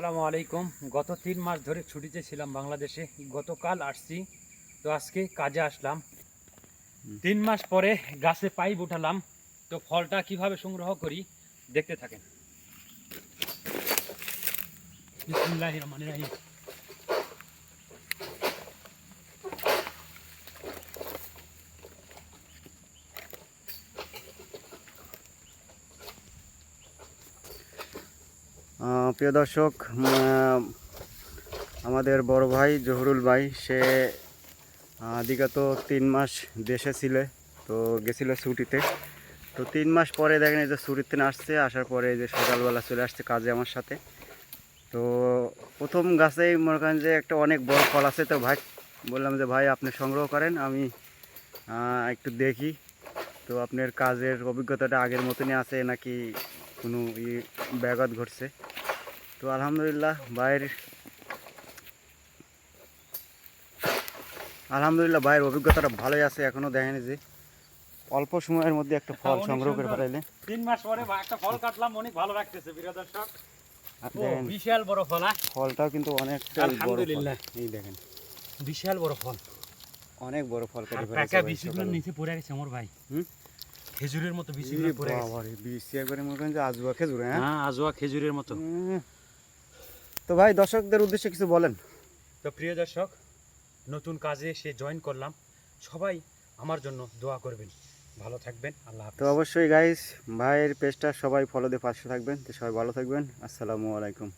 আসসালামু আলাইকুম। গত তিন মাস ধরে ছুটিতে ছিলাম বাংলাদেশে। গতকাল আসছি তো আজকে কাজে আসলাম। তিন মাস পরে গাছে পাইপ উঠালাম তো ফলটা কীভাবে সংগ্রহ করি দেখতে থাকেন। বিসমুল্লাহ রহমান রহিম। প্রিয় দর্শক আমাদের বড় ভাই জহুরুল ভাই, সে বিগত তিন মাস দেশে ছিল, তো গেছিল ছুটিতে। তো তিন মাস পরে দেখেন এই যে ছুটিতে আসছে, আসার পরে এই যে সকালবেলা চলে আসছে কাজে আমার সাথে। তো প্রথম গাছেই মনে করেন যে একটা অনেক বড় ফল আছে তো ভাই, বললাম যে ভাই আপনি সংগ্রহ করেন, আমি একটু দেখি। তো আপনার কাজের অভিজ্ঞতাটা আগের মতনই আছে নাকি কোনো ব্যাঘাত ঘটছে? তো আলহামদুলিল্লাহ ভাইয়ের আলহামদুলিল্লাহ ভাইয়ের অভিজ্ঞতাটা ভালোই আছে এখনও দেখেনি যে। অল্প সময়ের মধ্যে একটা ফল সংগ্রহ করে। পাঠাইলে তিন মাস পরে একটা ফল কাটলাম অনেক ভালো লাগতেছে প্রিয় দর্শক বিশাল বড় ফল? ফলটাও কিন্তু অনেকটা বড় আলহামদুলিল্লাহ। এই দেখেন। বিশাল বড় ফল। অনেক বড় ফল কেটে ফেলেছে ভাই বিচিগুলো নিচে পড়ে গেছে আমার ভাই। হুম? খেজুরের মতো বিচিগুলো ইরে পড়ে গেছে। বাবারে, বিচি একবারে মনে করেন যে আজুয়া খেজুর হ্যাঁ? হ্যাঁ আজোয়া খেজুরের মতো। তো ভাই দর্শকদের উদ্দেশ্যে কিছু বলেন। তো প্রিয় দর্শক নতুন কাজে এসে জয়েন করলাম। সবাই আমার জন্য দোয়া করবেন। ভালো থাকবেন আল্লাহ তো অবশ্যই গাইস ভাইয়ের পেজটা সবাই ফলো দিয়ে পাশে থাকবেন। তো সবাই ভালো থাকবেন। আসসালামু আলাইকুম।